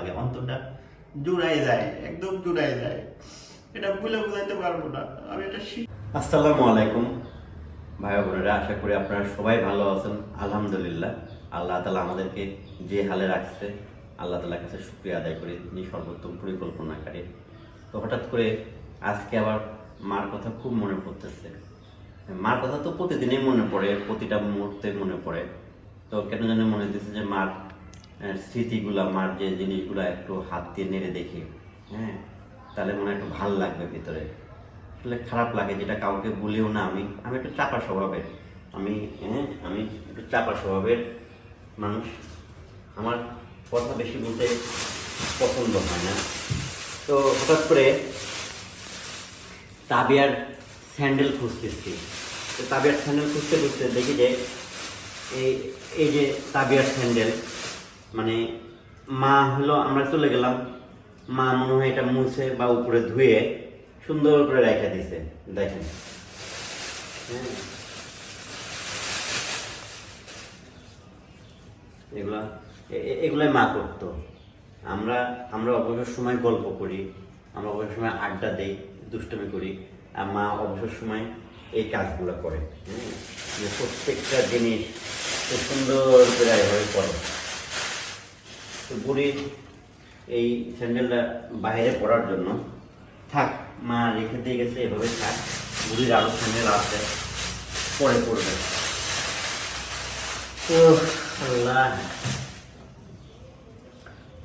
লাগে, অন্তরটা জুড়াই যায়, একদম জুড়াই যায়। এটা বলে বোঝাইতে পারব না, আমি এটা আসসালামু আলাইকুম, ভাই বোনেরা, আশা করি আপনারা সবাই ভালো আছেন, আলহামদুলিল্লাহ। আল্লাহ তালা আমাদেরকে যে হালে রাখছে, আল্লাহ তালার কাছে শুক্রিয়া আদায় করি, তিনি সর্বোত্তম পরিকল্পনাকারী। তো হঠাৎ করে আজকে আবার মার কথা খুব মনে পড়তেছে। মার কথা তো প্রতিদিনই মনে পড়ে, প্রতিটা মুহূর্তে মনে পড়ে। তো কেন জানি মনে হচ্ছে যে মার স্মৃতিগুলা, মার যে জিনিসগুলো একটু হাত দিয়ে নেড়ে দেখি হ্যাঁ তাহলে মনে হয় একটু ভালো লাগবে ভিতরে। আসলে খারাপ লাগে, যেটা কাউকে বলিও না, আমি আমি একটু চাপা স্বভাবের। আমি হ্যাঁ আমি একটু চাপা স্বভাবের মানুষ। আমার কথা বেশি বলতে পছন্দ হয় না। তো হঠাৎ করে তাবিয়ার স্যান্ডেল খুঁজতেছি। তো তাবিয়ার স্যান্ডেল খুঁজতে খুঁজতে দেখি যে, এই এই যে তাবিয়ার স্যান্ডেল মানে মা হলো, আমরা চলে গেলাম। মা মনে হয় এটা মুছে বা উপরে ধুয়ে সুন্দর করে রেখে দিছে, দেখেন। হ্যাঁ। এগুলাই মা করতো। আমরা আমরা অবসর সময় গল্প করি, আমরা অবসর সময় আড্ডা দেই, দুষ্টমি করি, আর মা অবসর সময় এই কাজগুলো করে হ্যাঁ। প্রত্যেকটা জিনিস সুন্দর করে করে তো এই স্যান্ডেলটা বাইরে পরার জন্য। থাক মা রেখে দিয়ে গেছে এভাবে থাক। বুড়ির আরও স্যান্ডেল পরে পড়বে ও আল্লাহ।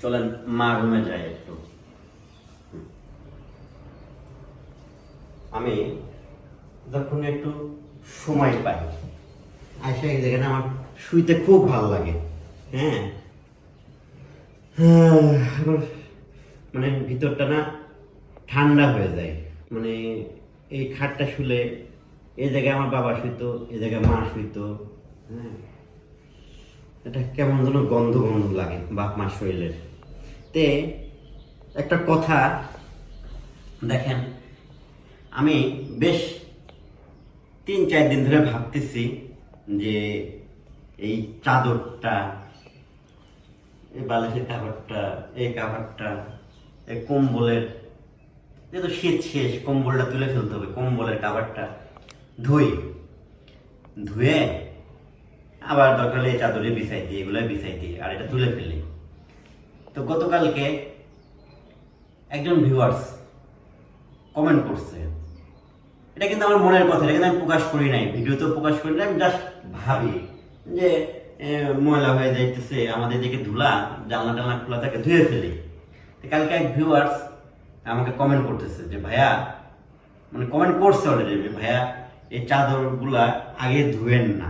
চলেন মা রুমে যাই একটু। আমি যখন একটু সময় পাই আসে এক জায়গাটা আমার শুইতে খুব ভালো লাগে। হ্যাঁ, আমার মানে ভিতরটা না ঠান্ডা হয়ে যায়। মানে এই খাটটা শুলে এই জায়গায় আমার বাবা শুইতো, এই জায়গায় মা শুইতো হ্যাঁ। এটা কেমন যেন গন্ধ গন্ধ লাগে বাপ মার শরীরের। তে একটা কথা দেখেন, আমি বেশ তিন চার দিন ধরে ভাবতেছি যে এই চাদরটা এই বালিশের কাভারটা এই কাভারটা এই কম্বলের যেহেতু শীত শেষ, কম্বলটা তুলে ফেলতে হবে, কম্বলের কাভারটা ধুই ধুয়ে আবার দরকার এই চাদরে বিছাই দিই এগুলো বিছাই দিই আর এটা তুলে ফেলি। তো গতকালকে একজন ভিউয়ার্স কমেন্ট করছে। এটা কিন্তু আমার মনের কথা, এটা কিন্তু আমি প্রকাশ করি নাই, ভিডিওতেও প্রকাশ করি নাই, আমি জাস্ট ভাবি যে ময়লা হয়ে যাইতেছে, আমাদের দিকে ধুলা, জানলা টালনা খোলা থাকে, ধুয়ে ফেলি। কালকে এক ভিউয়ার্স আমাকে কমেন্ট করতেছে যে, ভাইয়া মানে কমেন্ট করছে অলরেডি ভাইয়া, এই চাদরগুলা আগে ধুয়েন না।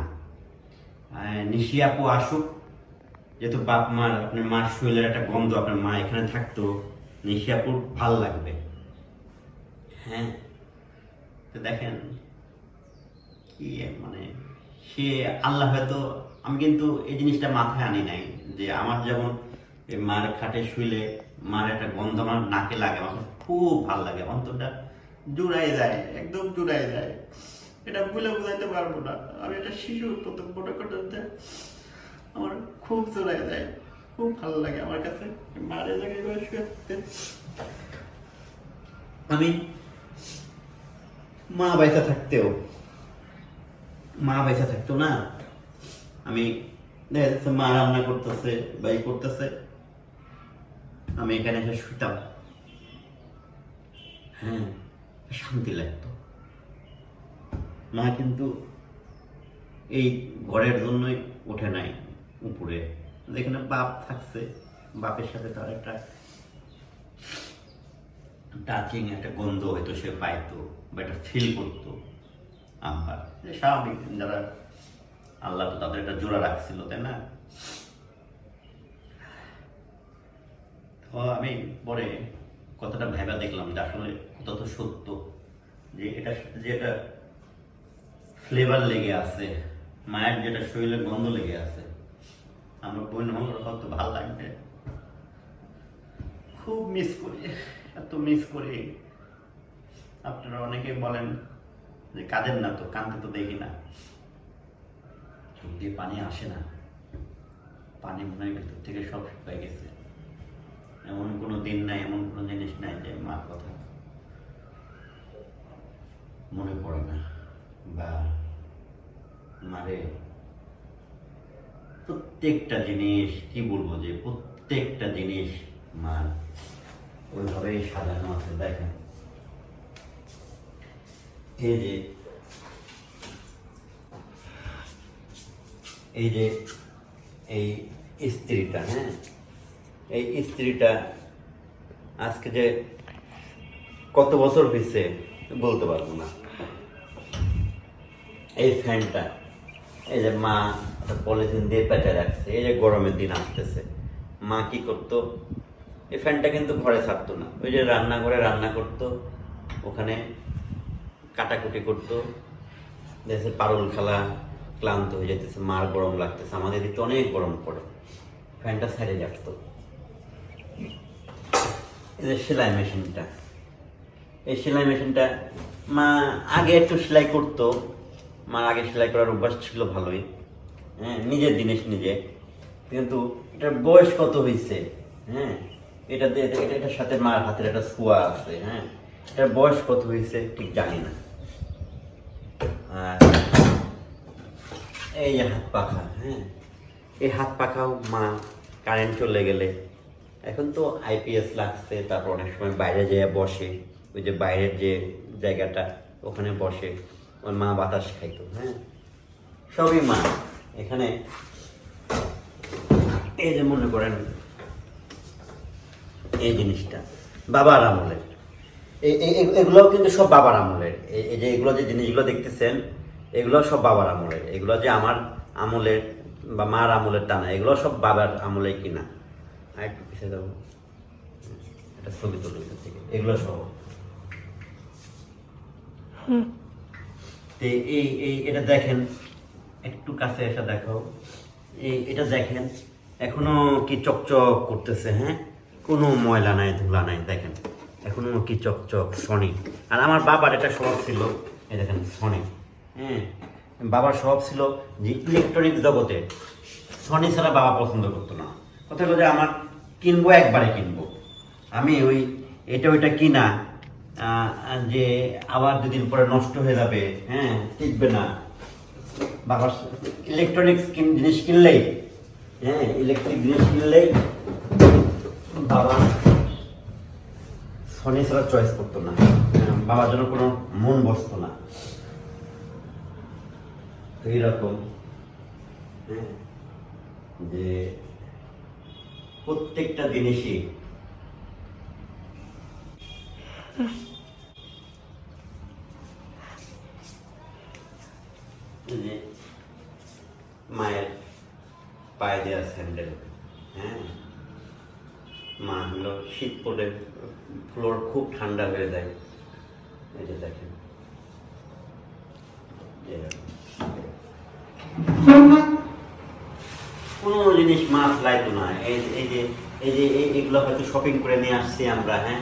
নিশি আপু আসুক, যেহেতু বাপ মার, আপনার মার শরীরের একটা গন্ধ আপনার মা এখানে থাকতো, নিশি আপুর ভালো লাগবে। হ্যাঁ। তো দেখেন, কি মানে সে আল্লাহ হয়তো আমি কিন্তু এই জিনিসটা মাথায় আনি নাই যে আমার যেমন মার খাটে শুইলে মার একটা গন্ধ আমার নাকে লাগে, আমার খুব ভালো লাগে, অন্তরটা জুড়াই যায়, একদম জুড়াই যায়। এটা বলে বোঝাইতে পারব না। আমি এটা শিশু, প্রথম মনে করতে আমার খুব জোড়াই যায়, খুব ভালো লাগে আমার কাছে। মারে করে শুয়ে। আমি মা বাইসা থাকতেও, মা বাইসা থাকতো না আমি দেখা যাচ্ছে মা রান্না করতেছে বা করতেছে। আমি এখানে এসে শুইতাম। হ্যাঁ শান্তি লাগতো। মা কিন্তু এই ঘরের জন্যই ওঠে নাই উপরে। যেখানে বাপ থাকছে, বাপের সাথে তার একটা টাচিং একটা গন্ধ হয়তো সে পাইতো বা একটা ফিল করতো। আমার স্বাভাবিক, যারা আল্লাহ তো তাদের একটা জোড়া রাখছিল, তাই না? আমি পরে কথাটা ভেবা দেখলাম যে আসলে কত তো সত্য, যে এটা যে একটা ফ্লেভার লেগে আছে, মায়ের যেটা শরীরে গন্ধ লেগে আছে, আমার বোন হল হয়তো ভালো লাগবে। খুব মিস করি, এত মিস করি। আপনারা অনেকে বলেন যে কাঁদেন না তো, কাঁদতে তো দেখি না। দিয়ে পানি আসে না। পানি মনে হয় ভিতর থেকে সব শুকিয়ে গেছে। এমন কোনো দিন নাই, এমন কোনো জিনিস নাই যে মার কথা মনে পড়ে না। বা মারে প্রত্যেকটা জিনিস, কি বলব যে প্রত্যেকটা জিনিস মার। ওইভাবেই সাজানো আছে, দেখেন। এই যে এই যে, এই স্ত্রীটা হ্যাঁ? এই স্ত্রীটা আজকে যে কত বছর হয়েছে বলতে পারব না। এই ফ্যানটা, এই যে মা পলিথিন দিয়ে পেঁচে রাখছে, এই যে গরমের দিন আসতেছে। মা কি করতো? এই ফ্যানটা কিন্তু ঘরে ছাড়তো না। ওই যে রান্নাঘরে রান্না করতো, ওখানে কাটাকুটি করতো, দেখছে পারুল খালা ক্লান্ত হয়ে যেতেছে মার গরম লাগতেছে, আমাদের দিকে অনেক গরম পড়ে। ফ্যানটা সাইডে রাখতো। এই যে সেলাই মেশিনটা, এই সেলাই মেশিনটা, মা, আগে একটু সেলাই করতো। মার আগে সেলাই করার অভ্যাস ছিল ভালোই হ্যাঁ নিজের জিনিস নিজে। কিন্তু এটার বয়স কত হয়েছে হ্যাঁ এটা এটা- এটার সাথে মার হাতের একটা ছোঁয়া আছে হ্যাঁ এটার বয়স কত হয়েছে ঠিক জানি না আর এই হাত পাখা হ্যাঁ? এই হাত পাখাও মা কারেন্ট চলে গেলে। এখন তো আইপিএস লাগছে, তারপর অনেক সময় বাইরে যেয়ে বসে, ওই যে বাইরের যে জায়গাটা, ওখানে বসে। ওর মা বাতাস খাইতো হ্যাঁ? সবই মা। এখানে এই যে মনে করেন, এই জিনিসটা, বাবার আমলের। এগুলোও কিন্তু সব বাবার আমলের। এই যে এগুলো যে জিনিসগুলো দেখতেছেন এগুলো সব বাবার আমলের এগুলো যে আমার আমলের বা মার আমলের টানা এগুলো সব বাবার আমলে কিনা। আর একটু পিছিয়ে যাব। একটা ছবি তুলো এখান থেকে। এগুলো সব। এই এই এটা দেখেন। একটু কাছে এসে দেখো এই এটা দেখেন। এখনও কি চকচক করতেছে হ্যাঁ? কোনো ময়লা নাই ধুলা নাই দেখেন। এখনও কি চকচক সনি। আর আমার বাবার এটা শখ ছিল। এই দেখেন সনি। হ্যাঁ বাবার স্বভাব ছিল যে ইলেকট্রনিক জগতে সনি ছাড়া বাবা পছন্দ করতো না। কথা হলো যে আমার কিনবো, একবারে কিনবো। আমি ওই এটা ওইটা কিনা যে আবার দুদিন পরে নষ্ট হয়ে যাবে হ্যাঁ টিকবে না। বাবার ইলেকট্রনিক্স জিনিস কিনলেই হ্যাঁ ইলেকট্রিক জিনিস কিনলেই বাবা সনি ছাড়া চয়েস করতো না। বাবার জন্য কোনো মন বসতো না। এইরকম যে প্রত্যেকটা জিনিসই মায়ের পায়ে দেওয়া স্যান্ডেল হ্যাঁ? মা হলো শীত পড়ে ফ্লোর খুব ঠান্ডা হয়ে যায়। এটা দেখেন। জিনিস মা ফেলাইতো না। এই এই যে এই যে এই- এগুলো হয়তো শপিং করে নিয়ে আসছি আমরা হ্যাঁ?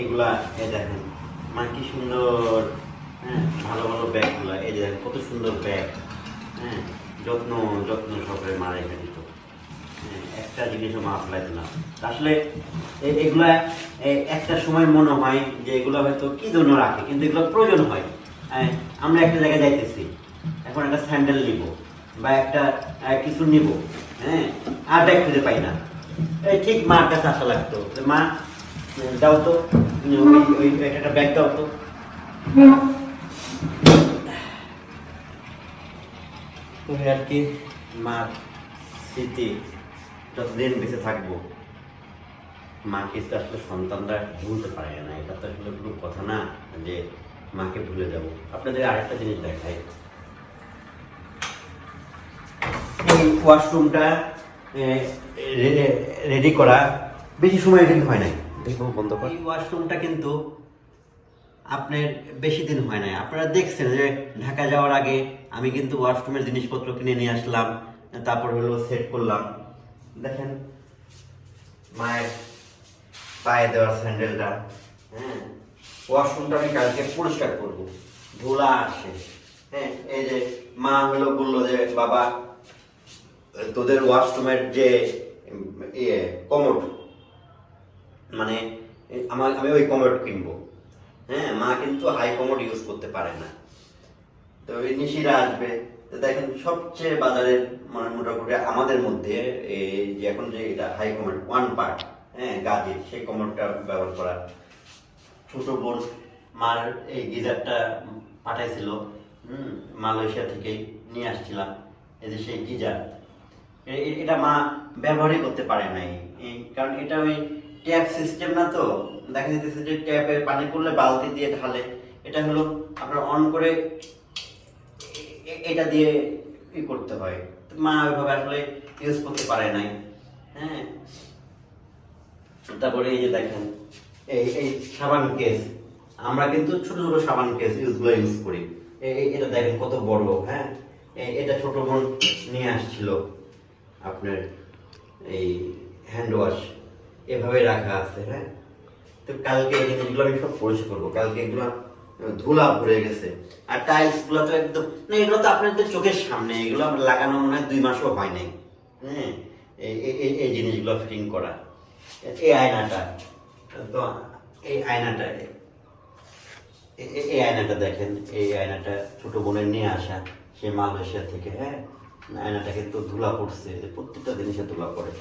এগুলা এই দেখেন মা কি সুন্দর হ্যাঁ? ভালো ভালো ব্যাগগুলো এই দেখেন কত সুন্দর ব্যাগ হ্যাঁ? যত্ন যত্ন সহকারে মা রেখে দিত। হ্যাঁ, একটা জিনিসও মা ফেলাইতো না। আসলে এগুলা একটা সময় মনে হয় যে এগুলো হয়তো কি জন্য রাখে কিন্তু এগুলো প্রয়োজন হয়। হ্যাঁ, আমরা একটা জায়গায় যাইতেছি এখন একটা স্যান্ডেল নিব বা একটা কিছু নিব। হ্যাঁ আর ব্যাগ খুঁজে পাই না। ঠিক মার কাছে আসা লাগতো। মা দাও তো ওই একটা ব্যাগ দাও তো। আর কি, মার স্মৃতি যতদিন বেঁচে থাকব, মাকে তো আসলে সন্তানরা ভুলতে পারে না। এটা তো আসলে কোনো কথা না যে মাকে ভুলে যাব। আপনাদের আরেকটা জিনিস দেখাই। এই ওয়াশরুমটা রেডি করা বেশি সময় কিন্তু হয় নাই। দেখব বন্ধ এই ওয়াশরুমটা কিন্তু আপনার বেশি দিন হয় নাই। আপনারা দেখছেন যে ঢাকা যাওয়ার আগে আমি কিন্তু ওয়াশরুমের জিনিসপত্র কিনে নিয়ে আসলাম তারপর হলো সেট করলাম। দেখেন মায়ের পায়ে দেওয়া স্যান্ডেলটা হ্যাঁ? ওয়াশরুমটা আমি কালকে পরিষ্কার করব। ধুলা আসে হ্যাঁ? এই যে মা হলো বলল যে বাবা তোদের ওয়াশরুমের যে ইয়ে কমোড মানে আমার, আমি ওই কমোড কিনবো। হ্যাঁ মা কিন্তু হাই কমোড ইউজ করতে পারে না। তো ওই নিশিরা আসবে। তো দেখেন, সবচেয়ে বাজারের মানে মোটামুটি আমাদের মধ্যে এই যে এখন যে এটা হাই কমোড ওয়ান পার্ট হ্যাঁ গাজের, সেই কমোডটা ব্যবহার করা। ছোট বোন, মার এই গিজারটা পাঠাইছিল, হুম, মালয়েশিয়া থেকে নিয়ে আসছিলাম। এই যে সেই গিজার। এটা মা ব্যবহারই করতে পারে নাই। কারণ এটা ওই ট্যাপ সিস্টেম না তো? দেখা যাচ্ছে যে ট্যাপে পানি পড়লে বালতি দিয়ে ঢালে। এটা হলো আপনার অন করে এটা দিয়ে ই করতে হয়। মা ওইভাবে আসলে ইউজ করতে পারে নাই। হ্যাঁ? তারপরে এই যে দেখেন, এই এই সাবান কেস। আমরা কিন্তু ছোট ছোট সাবান কেস ইউজগুলো ইউজ করি। এটা দেখেন কত বড় হ্যাঁ? এটা ছোট বোন নিয়ে আসছিল। আপনার এই হ্যান্ড ওয়াশ এভাবে রাখা আছে হ্যাঁ? তো কালকে এই জিনিসগুলো আমি সব পরিষ্কার করব। কালকে এগুলো ধুলা ভরে গেছে। আর টাইলসগুলো তো একদম না, এগুলো তো আপনাদের চোখের সামনে, এগুলো লাগানো মনে হয় দুই মাসও হয় নাই। হ্যাঁ? এই জিনিসগুলো ফিটিং করা। এই আয়নাটা। তো এই আয়নাটা এই আয়নাটা দেখেন। এই আয়নাটা ছোট বোনের নিয়ে আসা, সে মালয়েশিয়া থেকে হ্যাঁ? আয়নাটা কিন্তু ধুলা পড়ছে যে প্রত্যেকটা জিনিসে ধুলা পড়ে।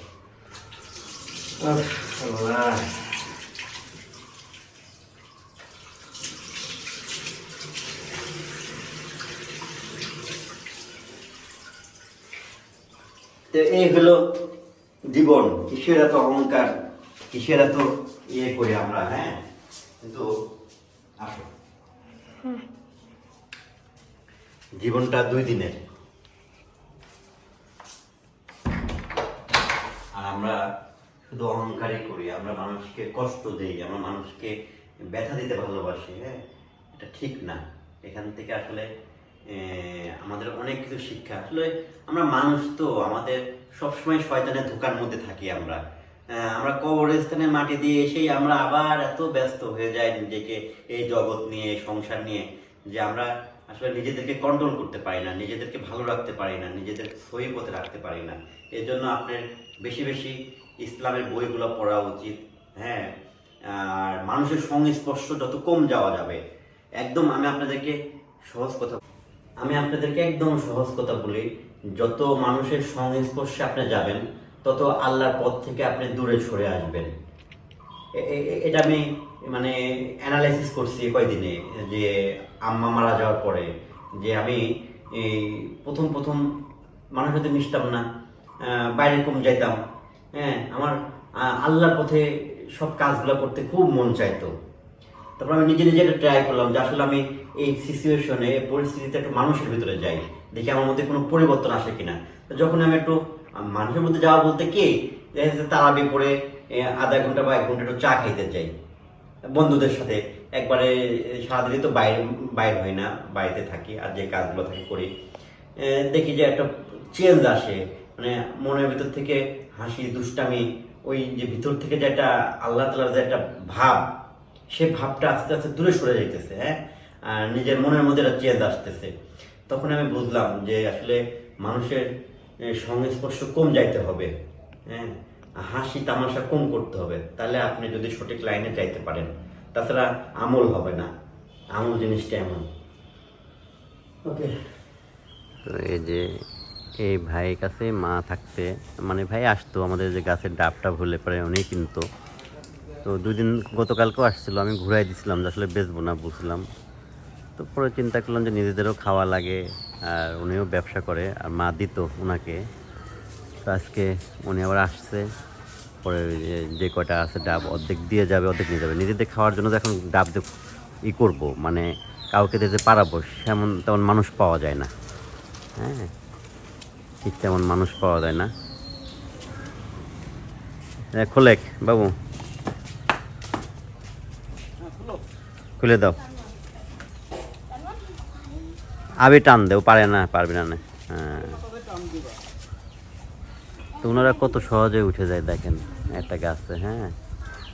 তো এই হলো জীবন কিসের এত অহংকার কিসের এত ইয়ে করি আমরা হ্যাঁ? কিন্তু আসো। জীবনটা দুই দিনের আর আমরা শুধু অহংকারই করি, আমরা মানুষকে কষ্ট দিই, আমরা মানুষকে ব্যথা দিতে ভালোবাসি হ্যাঁ? এটা ঠিক না। এখান থেকে আসলে আমাদের অনেক কিছু শিক্ষা। আসলে আমরা মানুষ তো, আমাদের সবসময় শয়তানের ধোকার মধ্যে থাকি আমরা। আমরা কবরস্থানে মাটি দিয়ে এসেই আমরা আবার এত ব্যস্ত হয়ে যাই নিজেকে, এই জগৎ নিয়ে সংসার নিয়ে, যে আমরা আসলে নিজেদেরকে কন্ট্রোল করতে পারি না, নিজেদেরকে ভালো রাখতে পারি না, নিজেদের সহি পথে রাখতে পারি না। এর জন্য আপনার বেশি বেশি ইসলামের বইগুলো পড়া উচিত হ্যাঁ? আর মানুষের সংস্পর্শ যত কম যাওয়া যাবে, একদম আমি আপনাদেরকে সহজ কথা, আমি আপনাদেরকে একদম সহজ কথা বলি, যত মানুষের সংস্পর্শে আপনি যাবেন, তত আল্লাহর পথ থেকে আপনি দূরে সরে আসবেন। এটা আমি মানে অ্যানালাইসিস করছি কয়দিনে, যে আম্মা মারা যাওয়ার পরে, যে আমি প্রথম প্রথম মানুষের সাথে মিশতাম না বাইরে কম যাইতাম হ্যাঁ আমার আল্লাহর পথে সব কাজগুলো করতে খুব মন চাইতো। তারপর আমি নিজে নিজে ট্রাই করলাম যে আসলে আমি এই সিচুয়েশনে পরিস্থিতিতে একটু মানুষের ভিতরে যাই, দেখি আমার মধ্যে কোনো পরিবর্তন আসে কিনা। যখন আমি একটু মানুষের মধ্যে যাওয়া বলতে কি, দেখা যাচ্ছে তারাবি পরে আধা ঘণ্টা বা এক ঘণ্টা একটু চা খাইতে যাই, বন্ধুদের সাথে। একবারে সারাদিনই তো বাইরে বাইরে হই না, বাড়িতে থাকি আর যে কাজগুলো থাকে করি। দেখি যে একটা চেঞ্জ আসে মানে মনের ভিতর থেকে হাসি, দুষ্টামি, ওই যে ভিতর থেকে যে একটা আল্লাহ তালার যে একটা ভাব, সে ভাবটা আস্তে আস্তে দূরে সরে যাইতেছে হ্যাঁ? আর নিজের মনের মধ্যে একটা চেঞ্জ আসতেছে। তখন আমি বুঝলাম যে আসলে মানুষের সংস্পর্শ কম যাইতে হবে হ্যাঁ? হাসি, তামাশা কম করতে হবে। তাহলে আপনি যদি সঠিক লাইনে যাইতে পারেন, তাছাড়া আমল হবে না। আমল জিনিসটা এমন। ওকে। এই যে এই ভাইয়ের কাছে মা থাকতে মানে ভাই আসতো, আমাদের যে গাছের ডাবটা ভুলে পরে উনি কিনতো। তো দুদিন গতকালকেও আসছিল, আমি ঘুরাই দিছিলাম যে আসলে বেচবো না বুঝলাম। তো পরে চিন্তা করলাম যে নিজেদেরও খাওয়া লাগে, আর উনিও ব্যবসা করে, আর মা দিত ওনাকে তো আজকে উনি আবার আসছে, পরে যে- কটা আছে ডাব, অর্ধেক দিয়ে যাবে, অর্ধেক নিয়ে যাবে। নিজেদের খাওয়ার জন্য এখন ডাব ই করব মানে কাউকে দিতে পারাবো, সেমন তেমন মানুষ পাওয়া যায় না। হ্যাঁ? ঠিক তেমন মানুষ পাওয়া যায় না। খোলেক বাবু। খুলে দাও। আবি টান দেও পারে না, পারবে না হ্যাঁ। তো ওনারা কত সহজে উঠে যায় দেখেন, একটা গাছে হ্যাঁ।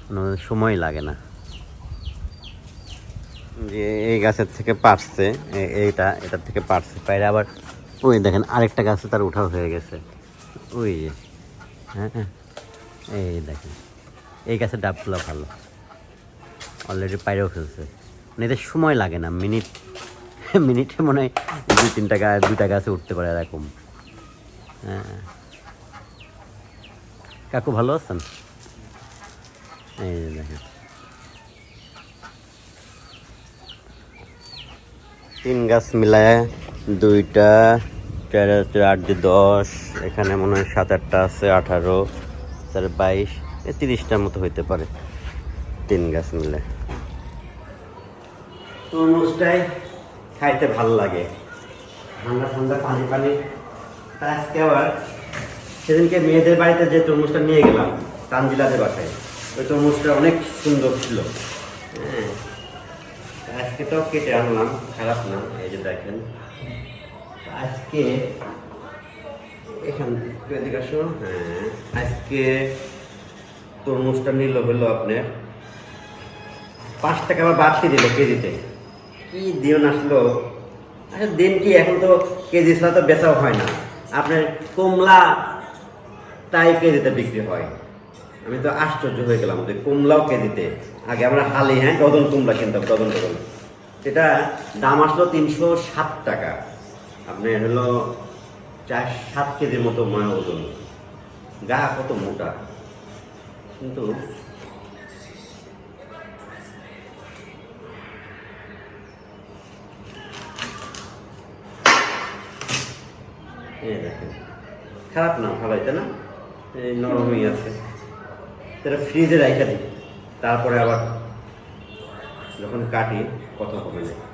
ওনাদের সময় লাগে না। যে এই গাছের থেকে পারছে এইটা, এটার থেকে পারছে। পাইরে আবার ওই দেখেন, আরেকটা গাছে তার উঠাও হয়ে গেছে। ওই যে হ্যাঁ হ্যাঁ। এই দেখেন, এই গাছের ডাবগুলো ভালো। অলরেডি পাইরেও ফেলছে। মানে এদের সময় লাগে না, মিনিট, মিনিটে মনে হয় দুই, তিনটা গাছ দুইটা গাছে উঠতে পারে এরকম। হ্যাঁ কাকু ভালো আছেন? এই দেখেন। তিন গাছ মিলায় দুইটা, চার আট দশ, এখানে মনে হয় সাত, আটটা আছে, আঠারো তার বাইশ এ তিরিশটার মতো হইতে পারে তিন গাছ মিলে। তরমুজটাই খাইতে ভালো লাগে। ঠান্ডা ঠান্ডা পানি পানি। আজকে আবার সেদিনকে মেয়েদের বাড়িতে যে তরমুজটা নিয়ে গেলাম, তানজিলাদের বাসায়, ওই তরমুজটা অনেক সুন্দর ছিল। হ্যাঁ আজকে তো কেটে আনলাম, খারাপ না, এই যে দেখেন। আজকে এখান থেকে আসো। হ্যাঁ আজকে তরমুজটা নিল হলো আপনার পাঁচ টাকা আবার বাড়তি দিল কেজিতে। কি দিন আসলো? আচ্ছা দিন কি এখন তো কেজি ছাড়া তো বেচাও হয় না। আপনার কমলা তাই কেজিতে বিক্রি হয়। আমি তো আশ্চর্য হয়ে গেলাম যে কমলাও কেজিতে। আগে আমরা হালি হ্যাঁ ডজন কমলা কিনতাম ডজন ডজন সেটা দাম আসলো তিনশো সাত টাকা। আপনার হলো চার, সাত কেজির মতো ময় ওজন। গা কত মোটা। কিন্তু খারাপ না, ভালো হইতে না? এই নরমই আছে। সেটা ফ্রিজে রাখা দিই। তারপরে আবার যখন কাটি, কথা হবে না